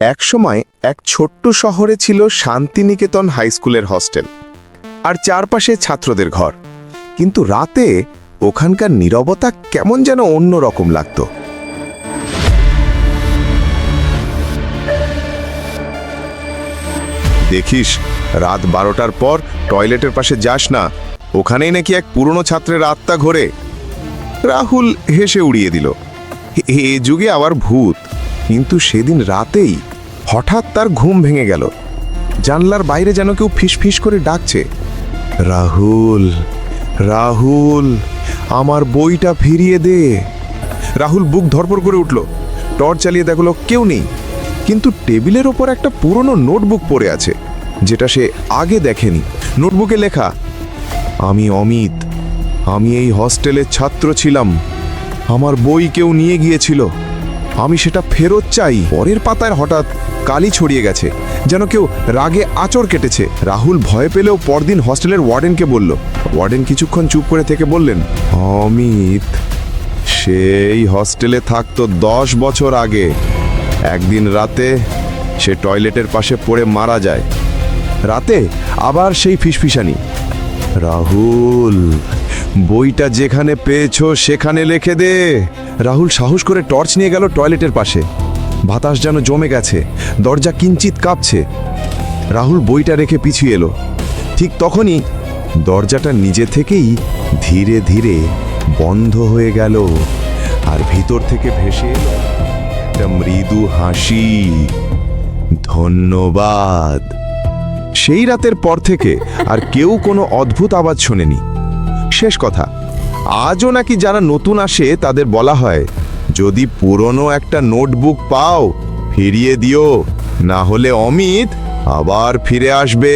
একসময় এক ছোট্ট শহরে ছিল শান্তিনিকেতন হাই স্কুলের হস্টেল আর চারপাশে ছাত্রদের ঘর। কিন্তু রাতে ওখানকার নীরবতা কেমন যেন অন্য রকম লাগতো। দেখিস, রাত বারোটার পর টয়লেটের পাশে যাস না, ওখানেই নাকি এক পুরনো ছাত্রের আত্মা ঘোরে। রাহুল হেসে উড়িয়ে দিল, এ যুগে আবার ভূত। কিন্তু সেদিন রাতেই হঠাৎ তার ঘুম ভেঙে গেল। জানলার বাইরে যেন কেউ ফিসফিস করে ডাকছে, রাহুল রাহুল, আমার বইটা ফিরিয়ে দে। রাহুল বুক ধরপড় করে উঠল। টর্চ চালিয়ে দেখল কেউ নেই, কিন্তু টেবিলের ওপর একটা পুরনো নোটবুক পড়ে আছে, যেটা সে আগে দেখেনি। নোটবুকে লেখা, আমি অমিত, আমি এই হস্টেলের ছাত্র ছিলাম, আমার বই কেউ নিয়ে গিয়েছিল। আমি সেটা ফেরত চাই। পরের পাতায় হঠাৎ কালি ছড়িয়ে গেছে, যেন কেউ রাগে আচর কেটেছে। রাহুল ভয় পেলেও পরদিন হস্টেলের ওয়ার্ডেনকে বলল, ওয়ার্ডেন কিছুক্ষণ চুপ করে থেকে বললেন, অমিত, সেই হস্টেলে থাকতো দশ বছর আগে। একদিন রাতে সে টয়লেটের পাশে পড়ে মারা যায়। রাতে আবার সেই ফিসফিসানি। রাহুল বইটা যেখানে পেয়েছ, সেখানে লিখে দে। রাহুল সাহস করে টর্চ নিয়ে গেল টয়লেটের পাশে। বাতাস যেন জমে গেছে, দরজা কিঞ্চিত কাঁপছে। রাহুল বইটা রেখে পিছিয়ে এলো। ঠিক তখনই দরজাটা নিজে থেকেই ধীরে ধীরে বন্ধ হয়ে গেল আর ভিতর থেকে ভেসে এলো একটা মৃদু হাসি। ধন্যবাদ। সেই রাতের পর থেকে আর কেউ কোনো অদ্ভুত আওয়াজ শোনেনি। শেষ কথা, আজও নাকি যারা নতুন আসে তাদের বলা হয়, যদি পুরনো একটা নোটবুক পাও, ফিরিয়ে দিও, না হলে অমিত আবার ফিরে আসবে।